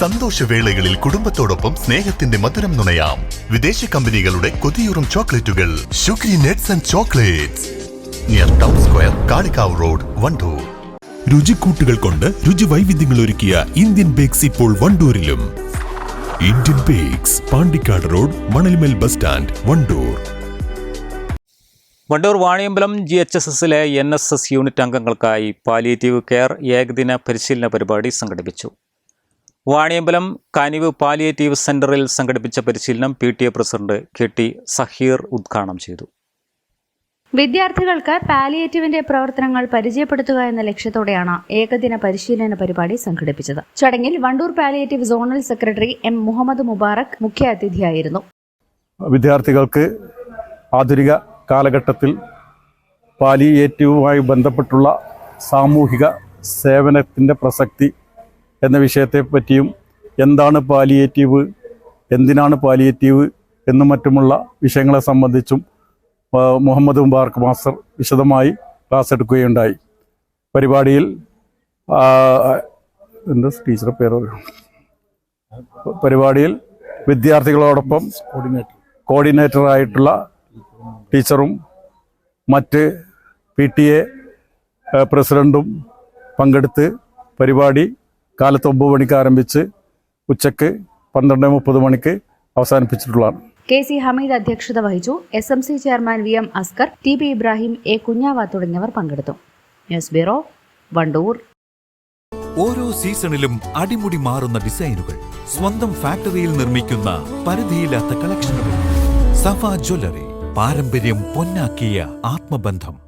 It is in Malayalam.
സന്തോഷവേളകളിൽ കുടുംബത്തോടൊപ്പം സ്നേഹത്തിന്റെ മധുരം നുണയാം. വിദേശ കമ്പനികളുടെ കൊതിയൂറും ചോക്ലേറ്റുകൾ. Shukri nuts and chocolates. Near town square Kalikavu road Wandoor. രുചിക്കൂട്ടുകൾ കൊണ്ട് രുചി വൈവിധ്യങ്ങൾ ഒരുക്കിയ ഇന്ത്യൻ ബേക്സ് ഇപ്പോൾ വണ്ടൂരിലും. Indian bakes Pandikkad road Manalmel bus stand Wandoor. Wandoor Vaniyambalam G H S എസിലെ എൻ എസ് എസ് യൂണിറ്റ് അംഗങ്ങൾക്കായി പാലിയേറ്റീവ് കെയർ ഏകദിന പരിശീലന പരിപാടി സംഘടിപ്പിച്ചു. വാണിയമ്പലം കനിവ് പാലിയേറ്റീവ് സെന്ററിൽ സംഘടിപ്പിച്ച പരിശീലനം P T A president K T Saheer ഉദ്ഘാടനം ചെയ്തു. വിദ്യാർത്ഥികൾക്ക് പാലിയേറ്റീവിന്റെ പ്രവർത്തനങ്ങൾ പരിചയപ്പെടുത്തുക എന്ന ലക്ഷ്യത്തോടെയാണ് ഏകദിന പരിശീലന പരിപാടി സംഘടിപ്പിച്ചത്. ചടങ്ങിൽ Wandoor palliative zonal secretary M Muhammad Mubarak മുഖ്യാതിഥിയായിരുന്നു. വിദ്യാർത്ഥികൾക്ക് ആധുനിക കാലഘട്ടത്തിൽ പാലിയേറ്റീവുമായി ബന്ധപ്പെട്ടുള്ള സാമൂഹിക സേവനത്തിന്റെ പ്രസക്തി എന്ന വിഷയത്തെ പറ്റിയും എന്താണ് പാലിയേറ്റീവ് എന്തിനാണ് പാലിയേറ്റീവ് എന്നും മറ്റുമുള്ള വിഷയങ്ങളെ സംബന്ധിച്ചും മുഹമ്മദ് മുബാർക്ക് മാസ്റ്റർ വിശദമായി ക്ലാസ് എടുക്കുകയുണ്ടായി പരിപാടിയിൽ എന്താ ടീച്ചറെ പേര്. പരിപാടിയിൽ വിദ്യാർത്ഥികളോടൊപ്പം കോർഡിനേറ്റർ കോർഡിനേറ്ററായിട്ടുള്ള ടീച്ചറും മറ്റ് പി ടി എ പ്രസിഡന്റും പങ്കെടുത്ത് പരിപാടി കാലത്ത് ഒമ്പത് മണിക്ക് ആരംഭിച്ച് ഉച്ചയ്ക്ക് പന്ത്രണ്ട് മുപ്പത് മണിക്ക് അവസാനിപ്പിച്ചിട്ടുള്ളതാണ്. കെ സി ഹമീദ് അധ്യക്ഷത വഹിച്ചു. S M C chairman V M Askar T P Ibrahim A Kunjava തുടങ്ങിയവർ പങ്കെടുത്തു. News bureau Wandoor. ഓരോ സീസണിലും അടിമുടി മാറുന്ന ഡിസൈനുകൾ സ്വന്തം ഫാക്ടറിയിൽ നിർമ്മിക്കുന്ന പരിധിയില്ലാത്ത കളക്ഷനുകൾ. സഫ ജ്വല്ലറി പാരമ്പര്യം പൊന്നാക്കിയ ആത്മബന്ധം.